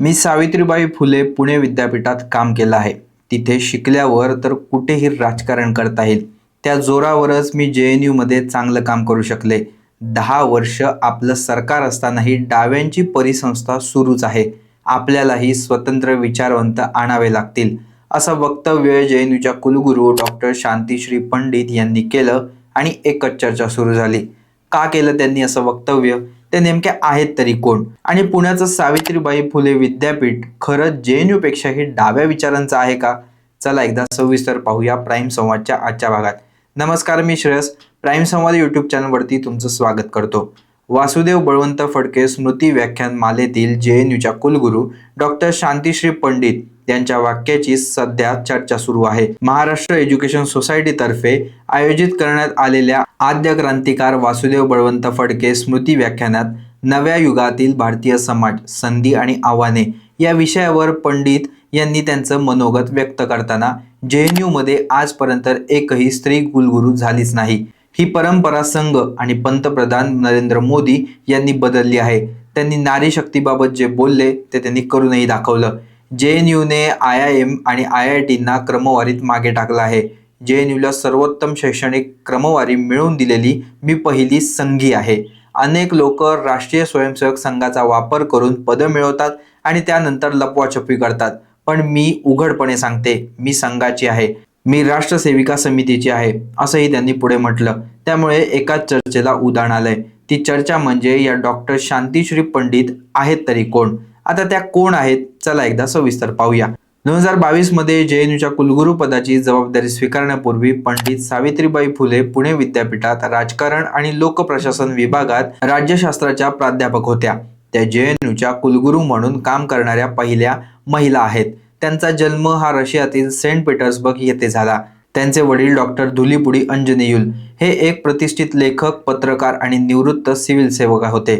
मी सावित्रीबाई फुले पुणे विद्यापीठात काम केलं आहे. तिथे शिकल्यावर तर कुठेही राजकारण करता येईल. त्या जोरावरच मी जे एन यूमध्ये चांगलं काम करू शकले. दहा वर्ष आपलं सरकार असतानाही डाव्यांची परिसंस्था सुरूच आहे. आपल्यालाही स्वतंत्र विचारवंत आणावे लागतील असं वक्तव्य जे एन यूच्या कुलगुरू डॉक्टर शांतीश्री पंडित यांनी केलं आणि एकच चर्चा सुरू झाली. का केलं त्यांनी असं वक्तव्य? ते नेमके आहेत तरी कोण? आणि पुण्याचं सावित्रीबाई फुले विद्यापीठ खरंच जे एन पेक्षाही डाव्या विचारांचं आहे का? चला एकदा सविस्तर पाहूया प्राईम संवादच्या आजच्या भागात. नमस्कार मी श्रेयस. प्राईम संवाद यूट्यूब चॅनलवरती तुमचं स्वागत करतो. वासुदेव बळवंत फडके स्मृती व्याख्यान मालेतील जे एन यूच्या कुलगुरू डॉक्टर शांतीश्री पंडित यांच्या वाक्याची सध्या चर्चा सुरू आहे. महाराष्ट्र एज्युकेशन सोसायटी तर्फे आयोजित करण्यात आलेल्या आद्य क्रांतिकार वासुदेव बळवंत फडके स्मृती व्याख्यानात नव्या युगातील भारतीय समाज संधी आणि आव्हाने या विषयावर पंडित यांनी त्यांचं मनोगत व्यक्त करताना जे एन यूमध्ये आजपर्यंत एकही स्त्री कुलगुरू झालीच नाही. ही परंपरा संघ आणि पंतप्रधान नरेंद्र मोदी यांनी बदलली आहे. त्यांनी नारी शक्तीबाबत जे बोलले ते त्यांनी करूनही दाखवलं. जे एन यूने आय आय एम आणि आय आय टींना क्रमवारीत मागे टाकलं आहे. जे एन यूला सर्वोत्तम शैक्षणिक क्रमवारी मिळवून दिलेली मी पहिली संघी आहे. अनेक लोक राष्ट्रीय स्वयंसेवक संघाचा वापर करून पदं मिळवतात आणि त्यानंतर लपवाछपवी करतात. पण मी उघडपणे सांगते मी संघाची आहे. मी राष्ट्रसेविका समितीची आहे असंही त्यांनी पुढे म्हटलं. त्यामुळे एकाच चर्चेला उदाहरण आलंय. ती चर्चा म्हणजे या डॉक्टर शांतीश्री पंडित आहेत तरी कोण? आता त्या कोण आहेत? चला एकदा सविस्तर पाहूया. दोन हजार बावीसमध्ये जे एन यूच्या कुलगुरू पदाची जबाबदारी स्वीकारण्यापूर्वी पंडित सावित्रीबाई फुले पुणे विद्यापीठात राजकारण आणि लोकप्रशासन विभागात राज्यशास्त्राच्या प्राध्यापक होत्या. त्या जे एन यूच्या कुलगुरू म्हणून काम करणाऱ्या पहिल्या महिला आहेत. त्यांचा जन्म हा रशियातील सेंट पीटर्सबर्ग येथे झाला. त्यांचे वडील डॉक्टर धुलीपुडी अंजनेयुल हे एक प्रतिष्ठित लेखक पत्रकार आणि निवृत्त सिव्हिल सेवक होते.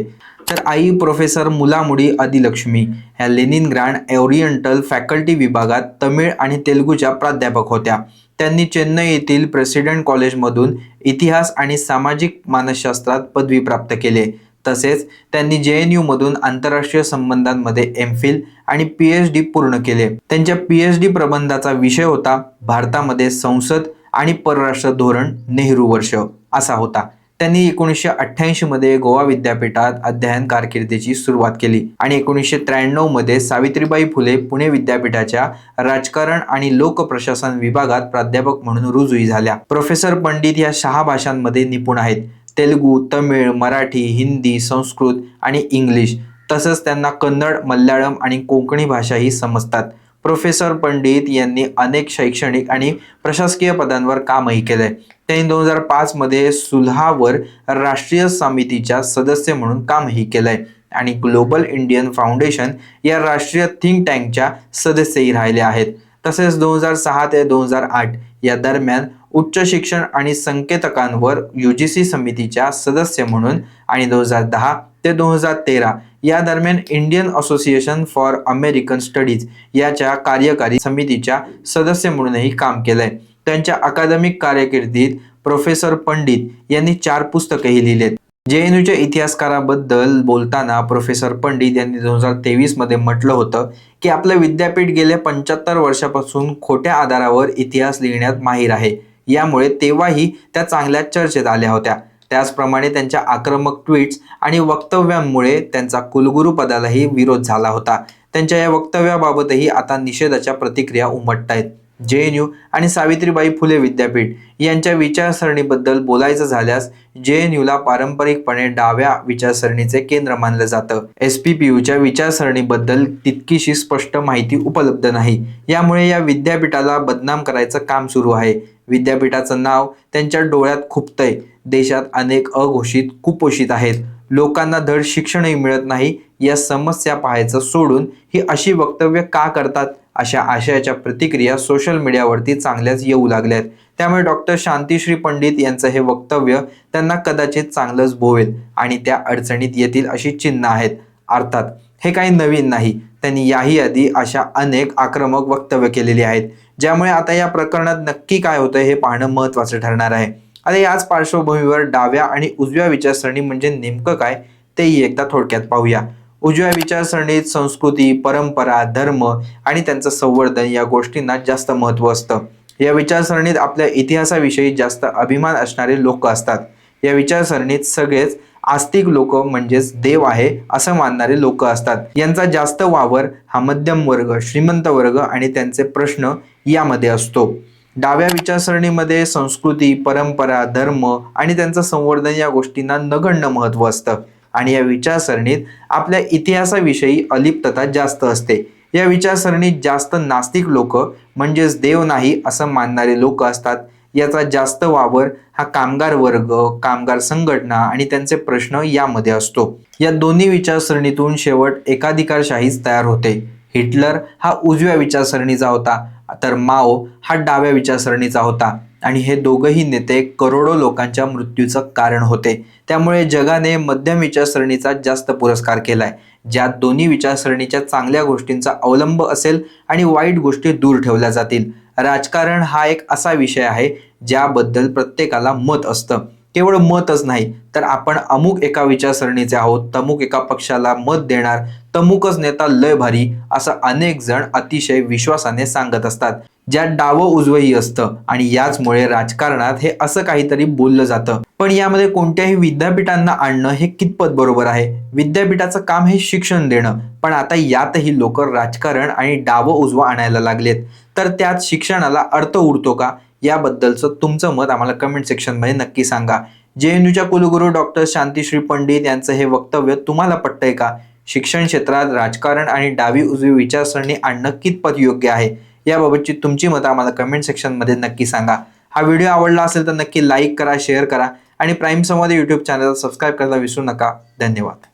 तर आई प्रोफेसर मुलामुडी आदिलक्ष्मी ह्या लेनिन ग्रँड ओरिएंटल फॅकल्टी विभागात तमिळ आणि तेलुगूच्या प्राध्यापक होत्या. त्यांनी चेन्नई येथील प्रेसिडेंट कॉलेजमधून इतिहास आणि सामाजिक मानसशास्त्रात पदवी प्राप्त केले. तसेच त्यांनी जे एन यूमधून आंतरराष्ट्रीय संबंधांमध्ये एम फिल आणि पी एच डी पूर्ण केले. त्यांच्या पी एच डी प्रबंधाचा विषय होता भारतामध्ये संसद आणि परराष्ट्र धोरण नेहरू वर्ष असा होता. त्यांनी एकोणीसशे अठ्ठ्याऐंशी मध्ये गोवा विद्यापीठात अध्ययन कारकिर्दीची सुरुवात केली आणि एकोणीसशे त्र्याण्णवमध्ये सावित्रीबाई फुले पुणे विद्यापीठाच्या राजकारण आणि लोकप्रशासन विभागात प्राध्यापक म्हणून रुजू झाल्या. प्रोफेसर पंडित या सहा भाषांमध्ये निपुण आहेत. तेलुगू तमिळ मराठी हिंदी संस्कृत आणि इंग्लिश तसंच त्यांना कन्नड मल्याळम आणि कोकणी भाषाही समजतात. प्रोफेसर पंडित यांनी अनेक शैक्षणिक आणि प्रशासकीय पदांवर कामही केलंय. त्यांनी दोन हजार पाच मध्ये सुल्हावर राष्ट्रीय समितीच्या सदस्य म्हणून कामही केलंय. आणि ग्लोबल इंडियन फाउंडेशन या राष्ट्रीय थिंक टँकच्या सदस्यही राहिले आहेत. तसेच दोन हजार सहा ते दोन हजार आठ या दरम्यान उच्च शिक्षण आणि संकेतकांवर यू जी सी समितीच्या सदस्य म्हणून आणि दोन हजार दहा ते दोन हजार तेरा या दरम्यान Indian association for American studies याच्या कार्यकारी समितीच्या सदस्य म्हणूनही काम केलंय. त्यांच्या अकादमिक कार्यकिर्दीत प्रोफेसर पंडित यांनी चार पुस्तकही लिहिलेत. जे एन यूच्या इतिहासकाराबद्दल बोलताना प्रोफेसर पंडित यांनी दोन हजार तेवीसमध्ये म्हटलं होतं की आपलं विद्यापीठ गेल्या पंच्याहत्तर वर्षापासून खोट्या आधारावर इतिहास लिहिण्यात माहीर आहे. यामुळे तेव्हाही त्या चांगल्या चर्चेत आल्या होत्या. त्याचप्रमाणे त्यांच्या आक्रमक ट्विट्स आणि वक्तव्यांमुळे त्यांचा कुलगुरू पदालाही विरोध झाला होता. त्यांच्या या वक्तव्याबाबतही आता निषेधाच्या प्रतिक्रिया उमटत आहेत जे एन यू आणि सावित्रीबाई फुले विद्यापीठ यांच्या विचारसरणीबद्दल बोलायचं झाल्यास जे एन यूला पारंपरिकपणे डाव्या विचारसरणीचे केंद्र मानलं जातं. एस पी पी यूच्या विचारसरणीबद्दल तितकीशी स्पष्ट माहिती उपलब्ध नाही. यामुळे या विद्यापीठाला बदनाम करायचं काम सुरू आहे. विद्यापीठाचं नाव त्यांच्या डोळ्यात खुपतंय. देशात अनेक अघोषित कुपोषित आहेत. लोकांना धड शिक्षणही मिळत नाही. या समस्या पाहायचं सोडून ही अशी वक्तव्य का करतात? अशा आशयाच्या प्रतिक्रिया सोशल मीडियावरती चांगल्याच येऊ लागल्यात. त्यामुळे डॉक्टर शांतीश्री पंडित यांचं हे वक्तव्य त्यांना कदाचित चांगलंच भोवेल आणि त्या अडचणीत येतील अशी चिन्ह आहेत. अर्थात हे काही नवीन नाही. त्यांनी याही आधी अशा अनेक आक्रमक वक्तव्य केलेली आहेत. ज्यामुळे आता या प्रकरणात नक्की काय होतं हे पाहणं महत्त्वाचं ठरणार आहे. आता याच पार्श्वभूमीवर डाव्या आणि उजव्या विचारसरणी म्हणजे नेमकं काय तेही एकदा थोडक्यात पाहूया. उजव्या विचारसरणीत संस्कृती परंपरा धर्म आणि त्यांचं संवर्धन या गोष्टींना जास्त महत्त्व असतं. या विचारसरणीत आपल्या इतिहासाविषयी जास्त अभिमान असणारे लोक असतात. या विचारसरणीत सगळेच आस्तिक लोक म्हणजेच देव आहे असं मानणारे लोक असतात. यांचा जास्त वावर हा मध्यम वर्ग श्रीमंत वर्ग आणि त्यांचे प्रश्न यामध्ये असतो. डाव्या विचारसरणीमध्ये संस्कृती परंपरा धर्म आणि त्यांचं संवर्धन या गोष्टींना नगण्य महत्त्व असतं. आणि या विचारसरणीत आपल्या इतिहासाविषयी अलिप्तता जास्त असते. या विचारसरणीत जास्त नास्तिक लोक म्हणजेच देव नाही असं मानणारे लोक असतात. याचा जास्त वावर हा कामगार वर्ग कामगार संघटना आणि त्यांचे प्रश्न यामध्ये असतो. या दोन्ही विचारसरणीतून शेवट एकाधिकारशाहीच तयार होते. हिटलर हा उजव्या विचारसरणीचा होता. तर माओ हा डाव्या विचारसरणीचा होता. आणि हे दोघही नेते करोडो लोकांच्या मृत्यूचं कारण होते. त्यामुळे जगाने मध्यम विचारसरणीचा जास्त पुरस्कार केलाय. ज्यात दोन्ही विचारसरणीच्या चांगल्या गोष्टींचा अवलंब असेल आणि वाईट गोष्टी दूर ठेवल्या जातील. राजकारण हा एक असा विषय आहे ज्याबद्दल प्रत्येकाला मत असतं. केवळ मतच नाही तर आपण अमुक एका विचारसरणीचे आहोत तमुक एका पक्षाला मत देणार तमुकच नेता लय भारी असं अनेक जण अतिशय विश्वासाने सांगत असतात. ज्यात डावं उजवंही असतं आणि याचमुळे राजकारणात हे असं काहीतरी बोललं जातं. पण यामध्ये कोणत्याही विद्यापीठांना आणणं हे कितपत बरोबर आहे? विद्यापीठाचं काम हे शिक्षण देणं. पण आता यातही लोक राजकारण आणि डावं उजवं आणायला लागलेत. तर त्यात शिक्षणाला अर्थ उरतो का? याबद्दलचं तुमचं मत आम्हाला कमेंट सेक्शनमध्ये नक्की सांगा. जे एन यूच्या कुलगुरू डॉक्टर शांतीश्री पंडित यांचं हे वक्तव्य तुम्हाला पटतंय का? शिक्षण क्षेत्रात राजकारण आणि डावी उजवी विचारसरणी आणणं कितपत योग्य आहे? याबाबतची तुमची मतं आम्हाला कमेंट सेक्शनमध्ये नक्की सांगा. हा व्हिडिओ आवडला असेल तर नक्की लाईक करा शेअर करा आणि प्राईम संवाद यूट्यूब चॅनलला सबस्क्राईब करायला विसरू नका. धन्यवाद.